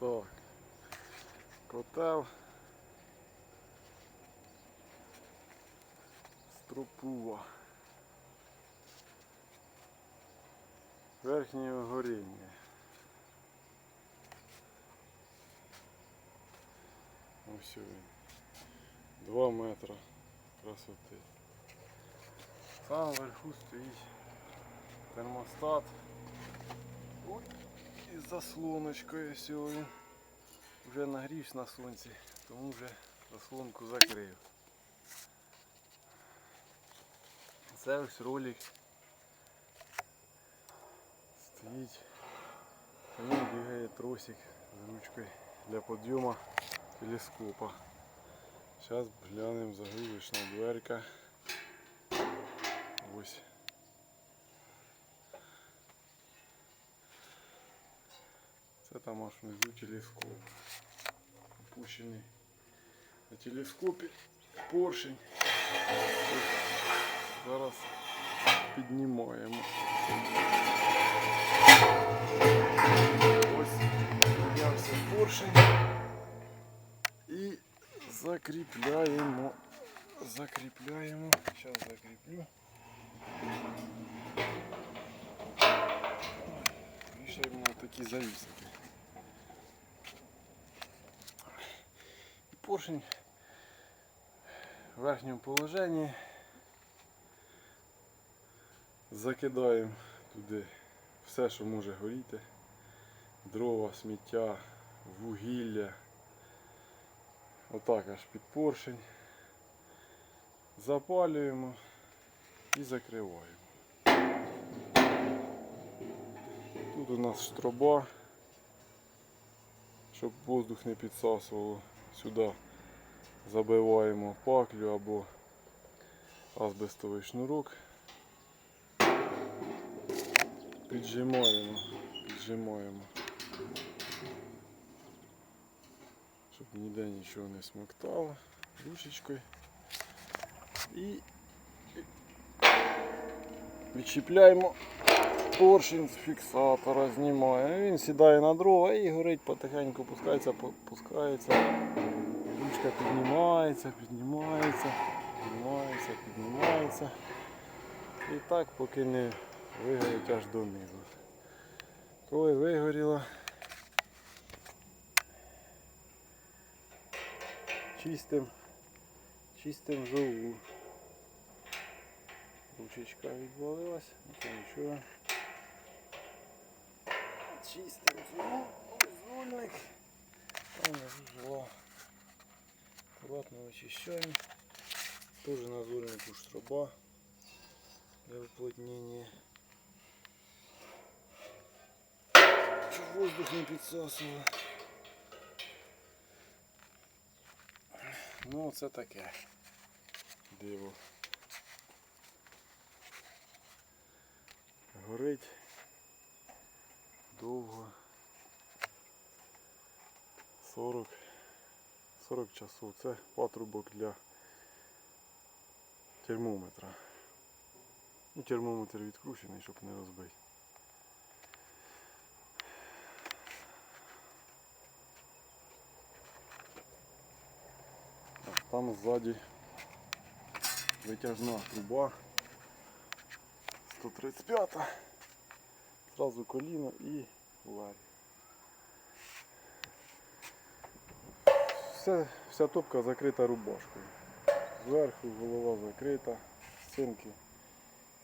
Так. Котел. Стропува. Верхнє горіння. Ось він. Два метри красоти. Там вверху стоїть термостат. Ой, із заслоночкою сьогодні. Вже нагрівся на сонці, тому вже заслонку закрив. Це ось ролик стоїть. По ньому бігає тросик з ручкою для підйому телескопа. Зараз глянемо загрузочна дверка. Ось. Це там аж внизу телескоп. Опущений на телескопі поршень. Ось Зараз піднімаємо. Ось піднявся поршень і закріпляємо. Закріпляємо. Зараз закріплю. Вішаємо на такі завісики. Поршень в верхньому положенні. Закидаємо туди все, що може горіти. Дрова, сміття, вугілля. Отак аж під поршень. Запалюємо і закриваємо. Тут у нас штроба, щоб воздух не підсасувало. Сюди забиваємо паклю або азбестовий шнурок. Піджимаємо, піджимаємо. Щоб ніде нічого не смоктало. Ручечкою. І відчіпляємо поршень з фіксатора, знімаємо. Він сідає на дрова і горить потихеньку, пускається, пускається. Ручка піднімається, піднімається, піднімається, піднімається. І так поки не вигорить аж донизу. Коли вигоріло, чистим, чистим живу. Ручечка відвалилась, ну нічого. Чистим живу, зольник. Там жила. Аккуратно вычищаем. Тоже на зольнику штроба для уплотнения. Щоб воздух не підсасував. Ну це таке. Диво. Горить довго. 40 40 часов. Це патрубок для термометра. Ну, термометр відкручений, щоб не розбити. Там ззаді витяжна труба 135 Зразу коліно і варь. Все, вся топка закрита рубашкою. Зверху голова закрита, стінки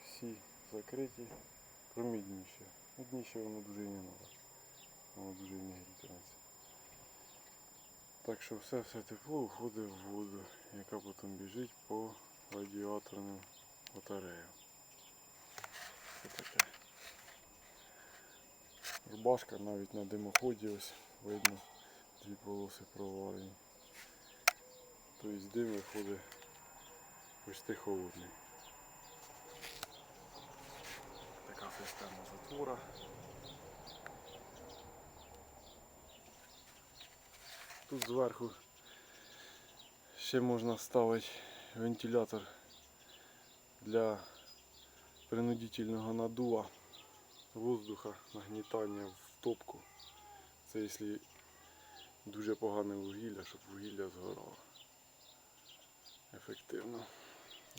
всі закриті, крім дніща. Ну, Дніще воно дуже і не треба. Воно дуже не грітиметься. Так що все все тепло уходить в воду, яка потім біжить по радіаторним батареям. Це таке. Рубашка навіть на димоході ось видно дві полоси проварені. Тобто дим виходить почти холодний. Така система затвора. Тут зверху ще можна ставити вентилятор для принудительного надува воздуха, нагнітання в топку. Це якщо дуже погане вугілля, щоб вугілля згорало. Ефективно.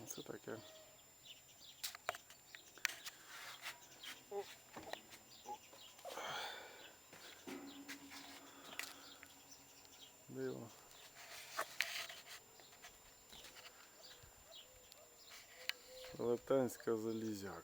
Це таке. Диво. Велетенська залізяка.